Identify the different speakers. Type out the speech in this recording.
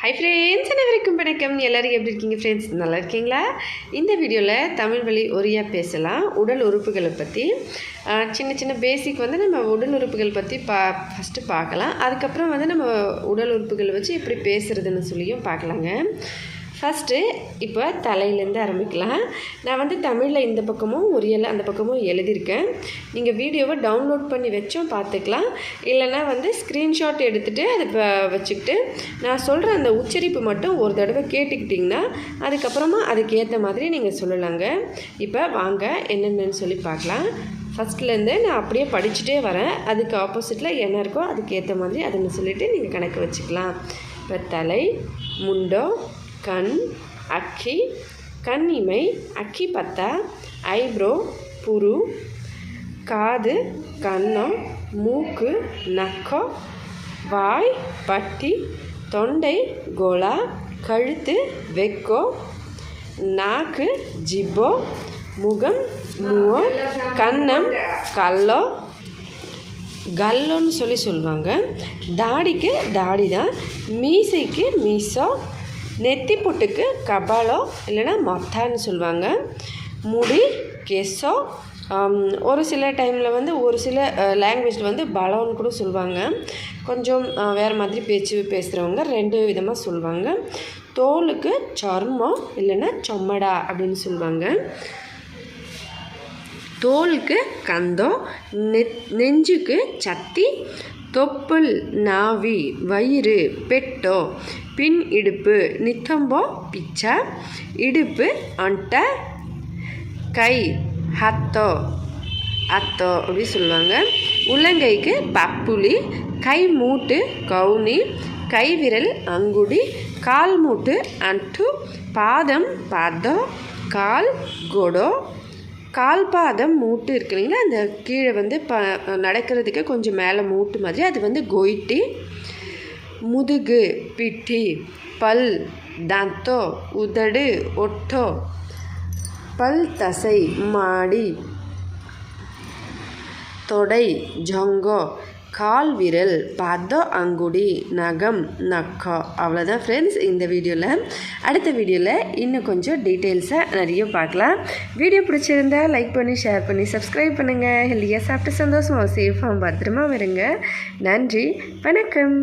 Speaker 1: Hi friends அனைவருக்கும் வணக்கம்? எல்லோரும் எப்படி இருக்கீங்க ஃப்ரெண்ட்ஸ் நல்லா இருக்கீங்களா? இந்த வீடியோவில் தமிழ் வழி ஒரியா பேசலாம். உடல் உறுப்புகளை பற்றி சின்ன சின்ன பேசிக் வந்து நம்ம உடல் உறுப்புகள் பற்றி பா ஃபஸ்ட்டு பார்க்கலாம். அதுக்கப்புறம் வந்து நம்ம உடல் உறுப்புகளை வச்சு எப்படி பேசுகிறதுன்னு சொல்லியும் பார்க்கலாங்க. ஃபஸ்ட்டு இப்போ தலையிலேருந்து ஆரம்பிக்கலாம். நான் வந்து தமிழில் இந்த பக்கமும் உரியல் அந்த பக்கமும் எழுதியிருக்கேன். நீங்கள் வீடியோவை டவுன்லோட் பண்ணி வச்சும் பார்த்துக்கலாம். இல்லைன்னா வந்து ஸ்க்ரீன்ஷாட் எடுத்துகிட்டு அதை இப்போ வச்சுக்கிட்டு நான் சொல்கிற அந்த உச்சரிப்பு மட்டும் ஒரு தடவை கேட்டுக்கிட்டிங்கன்னா அதுக்கப்புறமா அதுக்கு ஏற்ற மாதிரி நீங்கள் சொல்லலாங்க. இப்போ வாங்க என்னென்னு சொல்லி பார்க்கலாம். ஃபஸ்ட்லேருந்து நான் அப்படியே படிச்சுட்டே வரேன். அதுக்கு ஆப்போசிட்டில் என்ன இருக்கோ அதுக்கு ஏற்ற மாதிரி அதை சொல்லிவிட்டு நீங்கள் கணக்கு வச்சுக்கலாம். இப்போ தலை முண்டோ கண் அக்கி கண்ணிமை அக்கி பத்தா ஐப்ரோ புரு காது கன்னம் மூக்கு நக்கம் வாய் பட்டி தொண்டை கோலா கழுத்து வெக்கோ நாக்கு ஜிப்போ முகம் மூவோ கன்னம் கல்லோ கல்லோன்னு சொல்லி சொல்லுவாங்க. தாடிக்கு தாடி தான் மீசைக்கு மீசோ நெத்தி பொட்டுக்கு கபாலோ இல்லைன்னா மத்தான்னு சொல்லுவாங்க. முடி கெசோ ஒரு சில டைமில் வந்து ஒரு சில லாங்குவேஜில் வந்து பலோன்னு கூட சொல்லுவாங்க. கொஞ்சம் வேறு மாதிரி பேச்சு பேசுகிறவங்க ரெண்டு விதமாக சொல்லுவாங்க. தோலுக்கு சர்மம் இல்லைன்னா சொம்மடா அப்படின்னு சொல்லுவாங்க. தோலுக்கு கந்தம் நெ நெஞ்சுக்கு சத்தி தொப்புள் நாவி வயிறு பெட்டோ பின் இடுப்பு. நித்தம்போ பிச்சா. இடுப்பு அண்ட. கை ஹத்தோ. அத்தோ அப்படி சொல்லுவாங்க. உள்ளங்கைக்கு பப்புளி கை மூட்டு கவுனி. கைவிரல் அங்குடி. கால் மூட்டு அண்டு. பாதம் பாதம் கால் கொடோ. கால் பாதம் மூட்டு இருக்கு இல்லைங்களா? அந்த கீழே வந்து ப நடக்கிறதுக்கு கொஞ்சம் மேலே மூட்டு மாதிரி. அது வந்து கொயிட்டி. முதுகு பிட்டி பல் தந்தோ உதடு ஒட்டோ பல் தசை மாடி தொடை ஜொங்கோ கால் விரல் பாத அங்குடி நகம் நக்கா அவ்வளோதான் ஃப்ரெண்ட்ஸ் இந்த வீடியோவில் அடுத்த வீடியோவில் இன்னும் கொஞ்சம் டீட்டெயில்ஸாக நிறைய பார்க்கலாம். வீடியோ பிடிச்சிருந்தா லைக் பண்ணி ஷேர் பண்ணி சப்ஸ்கிரைப் பண்ணுங்கள் ஹெல்தியாக சாப்பிட்டு சந்தோஷமாக சேஃபாக பத்திரமா வருங்க நன்றி வணக்கம்.